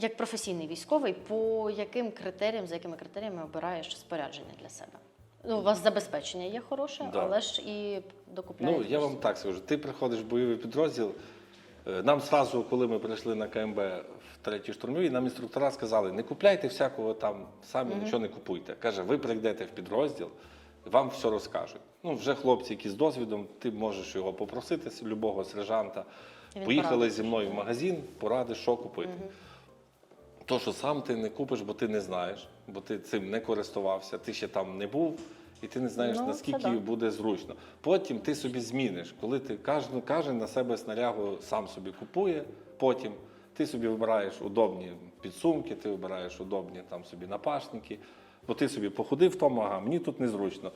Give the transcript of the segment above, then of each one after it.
як професійний військовий, по яким критеріям, за якими критеріями обираєш спорядження для себе? Ну, у вас забезпечення є хороше, Да. але ж і докупляєте. Ну, я вам так скажу, ти приходиш в бойовий підрозділ. е, Нам зразу, коли ми прийшли на КМБ в третій штурмовій, нам інструктора сказали, не купляйте всякого там, самі нічого не купуйте. Каже, ви прийдете в підрозділ, вам все розкажуть. Ну, вже хлопці, які з досвідом, ти можеш його попросити, з любого сержанта. Він Поїхали порадить. зі мною в магазин, поради, що купити. То, що сам ти не купиш, бо ти не знаєш, бо ти цим не користувався, ти ще там не був, і ти не знаєш, Ну, наскільки да. буде зручно. Потім ти собі зміниш, коли ти кожен, кожен на себе снарягу сам собі купує, потім ти собі вибираєш удобні підсумки, ти вибираєш удобні там собі напашники, бо ти собі походив в тому, ага, мені тут незручно.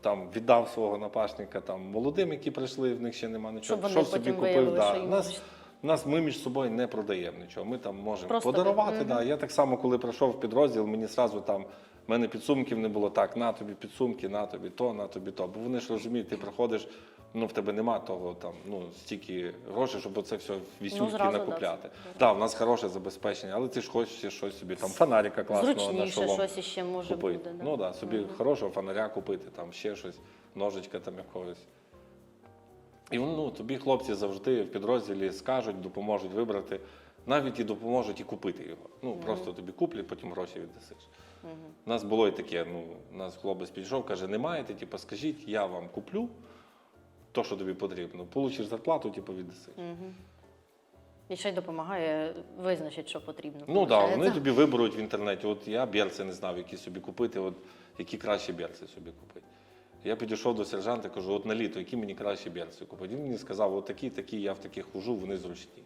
Там віддав свого напашника там молодим, які прийшли, в них ще нема нічого. Щоб вони Що собі купив? виявили, Да. що їм нас. У нас ми між собою не продаємо нічого. Ми там можемо Просто подарувати. ви- Да. Я так само, коли прийшов в підрозділ, мені зразу там. в мене підсумків не було так, на тобі підсумки, на тобі то, на тобі то. Бо вони ж розуміють, ти приходиш, ну в тебе нема того там, ну стільки грошей, щоб це все вісюльки Ну, накупляти. Так, да, в нас хороше забезпечення, але ти ж хочеш щось собі, там фонарика класного на шолом щось іще може купити. буде. Да? Ну так, да, собі хорошого фонаря купити, там ще щось, ножичка там якогось. І ну, тобі хлопці завжди в підрозділі скажуть, допоможуть вибрати, навіть і допоможуть і купити його. Ну, просто тобі куплять, потім гроші віддасиш. У нас було і таке, ну, у нас хлопець підійшов, каже, не маєте, типу, скажіть, я вам куплю то, що тобі потрібно. Получиш зарплату, типу, віддасиш. І ще й допомагає визначити, що потрібно. Ну так, да, вони тобі виберуть в інтернеті. От я берці не знав, які собі купити, от які кращі берці собі купити. Я підійшов до сержанта, кажу, от на літо, які мені кращі берці купити. Він мені сказав, от такі, такі, я в таких хожу, вони зручні.